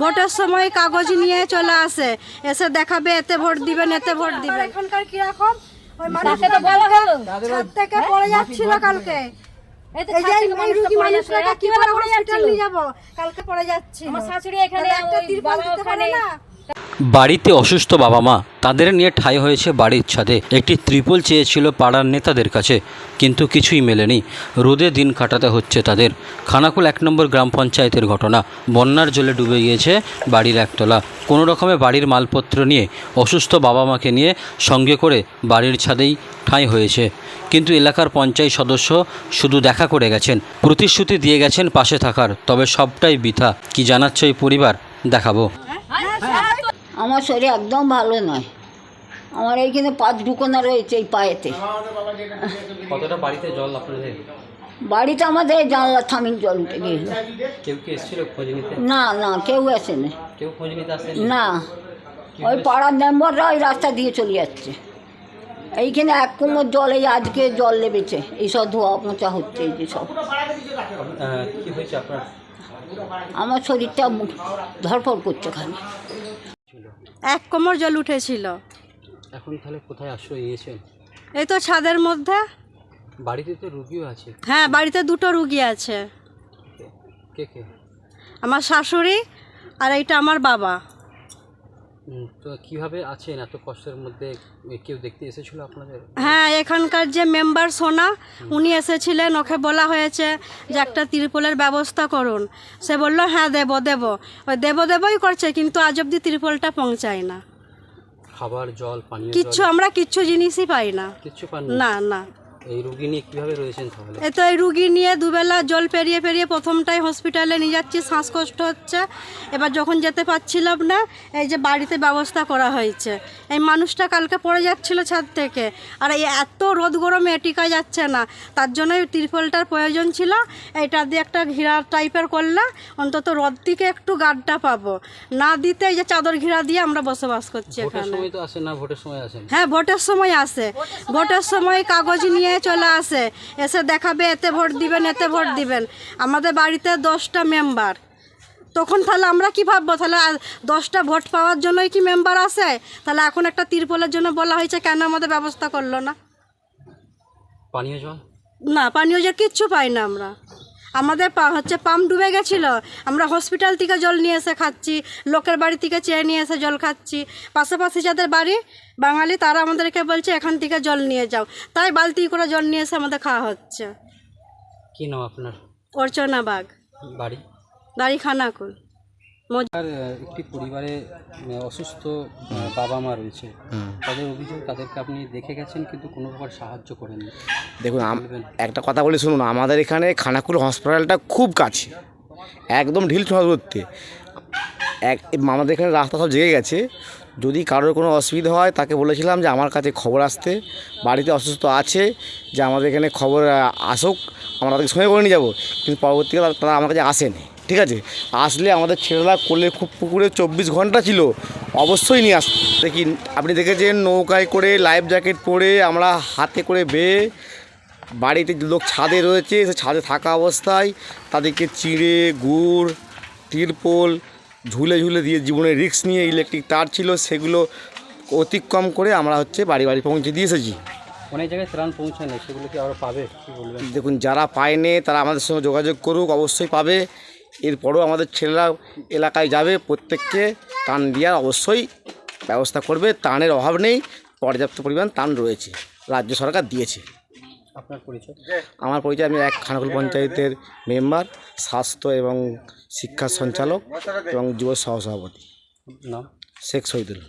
ভোটের সময় কাগজ নিয়ে চলে আসে। এসে দেখাবে এতে ভোট দিবেন এতে ভোট দিবেন। এখনকার কীরকম? ওই তাকে তো বলা হলো। ছাদ থেকে পড়ে যাচ্ছিল কালকে। এই তো এই যে ছাদ এই থেকে মানুষটা রুগী পড়ে মানুষটাকে যাচ্ছে, কি কীভাবে করে পড়ে হসপিটাল যাচ্ছিল? নিয়ে যাব। কালকে পড়ে যাচ্ছি আমার শাশুড়ি এখানে একটা ওই দিতে পারে না? বাড়িতে অসুস্থ বাবা মা, তাদের নিয়ে ঠাঁই হয়েছে বাড়ির ছাদে। একটি ত্রিপল চেয়েছিল পাড়ার নেতাদের কাছে, কিন্তু কিছুই মেলেনি। রোদে দিন কাটাতে হচ্ছে তাদের। খানাকুল এক নম্বর গ্রাম পঞ্চায়েতের ঘটনা। বন্যার জলে ডুবে গিয়েছে বাড়ির একতলা। কোনো রকমে বাড়ির মালপত্র নিয়ে অসুস্থ বাবা মাকে নিয়ে সঙ্গে করে বাড়ির ছাদেই ঠাঁই হয়েছে। কিন্তু এলাকার পঞ্চায়েত সদস্য শুধু দেখা করে গেছেন। প্রতিশ্রুতি দিয়ে গেছেন পাশে থাকার, তবে সবটাই বৃথা। কি জানাচ্ছে ওই পরিবার, দেখাবো। আমার শরীর একদম ভালো নয়। আমার এইখানে পাঁচ ঢুকোনা রয়েছে এই পায়েতে। কতটা বাড়িতে জল আপনাদের? বাড়িতে আমাদের এই জানলা থামিন জল উঠে গিয়েছিল কেউ কি এসেছিল খোঁজ নিতে? না না কেউ আসেনি। কেউ খোঁজ নিতে আসেন? না। ওই পাড়ার মেম্বাররা ওই রাস্তা দিয়ে চলে যাচ্ছে। এইখানে এক কোমর জল এই আজকে জল লেবেছে এইসব ধোয়া মোচা হচ্ছে এই যে সব। আমার শরীরটা ধরফর করছে খালি এক কোমর জল উঠেছিল। এখন তাহলে কোথায় আশ্রয় নিয়েছেন? এই তো ছাদের মধ্যে। বাড়িতে তো রুগীও আছে। হ্যাঁ বাড়িতে দুটো রুগী আছে। কে কে? আমার শাশুড়ি আর এইটা আমার বাবা। তো কীভাবে আছেন? এত কষ্টের মধ্যে কেউ দেখতে এসেছিল আপনাদের? হ্যাঁ এখানকার যে মেম্বার সোনা উনি এসেছিলেন ওকে বলা হয়েছে যে একটা তিরপলের ব্যবস্থা করুন। সে বলল হ্যাঁ দেবো দেবো। ওই দেবো দেবই করছে কিন্তু আজ অব্দি তিরপলটা পৌঁছায় না। খাবার জল পানীয় কিচ্ছু আমরা কিচ্ছু জিনিসই পাই না। কিচ্ছু পান না না। এই রুগী নিয়ে কীভাবে রয়েছেন তাহলে? এ তো এই রুগী নিয়ে দুবেলা জল পেরিয়ে পেরিয়ে প্রথমটাই হসপিটালে নিয়ে যাচ্ছি শ্বাসকষ্ট হচ্ছে। এবার যখন যেতে পারছিলাম না এই যে বাড়িতে ব্যবস্থা করা হয়েছে। এই মানুষটা কালকে পড়ে যাচ্ছিল ছাদ থেকে। আর এই এত রোদ গরমে এটিকা যাচ্ছে না। তার জন্যই তিরপলটার প্রয়োজন ছিল। এটা দিয়ে একটা ঘিরা টাইপের করলে অন্তত রোদ থেকে একটু গাডটা পাবো। না দিতে এই যে চাদর ঘিরা দিয়ে আমরা বসবাস করছি এখানে। সময় তো আসেন না ভোটের সময় আসেন হ্যাঁ ভোটের সময় আসে। ভোটের সময় কাগজ নিয়ে চলে আসে। এসে দেখাবে এতে ভোট দিবেন এতে ভোট দিবেন। আমাদের বাড়িতে দশটা মেম্বার। তখন তাহলে আমরা কি ভাববো? তাহলে দশটা ভোট পাওয়ার জন্যই কি মেম্বার আছে? তাহলে এখন একটা তিরপলের জন্য বলা হয়েছে কেন আমাদের ব্যবস্থা করল না? পানীয় জল? না পানীয় জল কিচ্ছু পাই না আমরা। আমাদের পা- হচ্ছে পাম্প ডুবে গেছিল। আমরা হসপিটাল থেকে জল নিয়ে এসে খাচ্ছি লোকের বাড়ি থেকে চেয়ে নিয়ে এসে জল খাচ্ছি। পাশাপাশি যাদের বাড়ি বাঙালি তারা আমাদেরকে বলছে এখান থেকে জল নিয়ে যাও। তাই বালতি করে জল নিয়ে এসে আমাদের খাওয়া হচ্ছে। কি নাম আপনার? অর্চনা বাগ। বাড়ি? বাড়ি খানাকুল। আর একটি পরিবারে অসুস্থ বাবা মা রয়েছে। তাদের অভিযোগ তাদেরকে আপনি দেখে গেছেন কিন্তু কোনো প্রকার সাহায্য করেননি। দেখুন আম- একটা কথা বলি শুনুন আমাদের এখানে খানাকুল হসপিটালটা খুব কাছে একদম ঢিল ছোঁয়া দূরত্বে। এক আমাদের এখানে রাস্তা সব জেগে গেছে। যদি কারোর কোনো অসুবিধা হয় তাকে বলেছিলাম যে আমার কাছে খবর আসতে বাড়িতে অসুস্থ আছে যে আমাদের এখানে খবর আসুক আমরা তাদেরকে সঙ্গে করে নিয়ে যাব কিন্তু পরবর্তীকালে তারা- তারা আমার কাছে আসেনি। ঠিক আছে? আসলে আমাদের ছেলেরা কোলে খুব পুকুরে চব্বিশ ঘণ্টা ছিল। অবশ্যই নিয়ে আসতো দেখি আপনি দেখেছেন নৌকায় করে লাইফ জ্যাকেট পরে আমরা হাতে করে বেয়ে বাড়িতে লোক ছাদে রয়েছে সে ছাদে থাকা অবস্থায় তাদেরকে চিড়ে গুড় তিরপোল ঝুলে ঝুলে দিয়ে জীবনের রিস্ক নিয়ে ইলেকট্রিক তার ছিল সেগুলো অতিক্রম করে আমরা হচ্ছে বাড়ি বাড়ি পৌঁছে দিয়ে এসেছি। অনেক জায়গায় ত্রাণ পৌঁছায় না সেগুলো কি আরও পাবে? কি বলবেন? দেখুন যারা পায়নি তারা আমাদের সঙ্গে যোগাযোগ করুক অবশ্যই পাবে। এরপরও আমাদের ছেলেরা এলাকায় যাবে প্রত্যেককে টান দেওয়ার অবশ্যই ব্যবস্থা করবে ত্রাণের অভাব নেই পর্যাপ্ত পরিমাণ ত্রাণ রয়েছে রাজ্য সরকার দিয়েছে। আপনার পরিচয়? আমার পরিচয় আমি এক খানাকুল পঞ্চায়েতের মেম্বার স্বাস্থ্য এবং শিক্ষা সঞ্চালক এবং যুব সহসভাপতি। নাম? শেখ শহীদুল।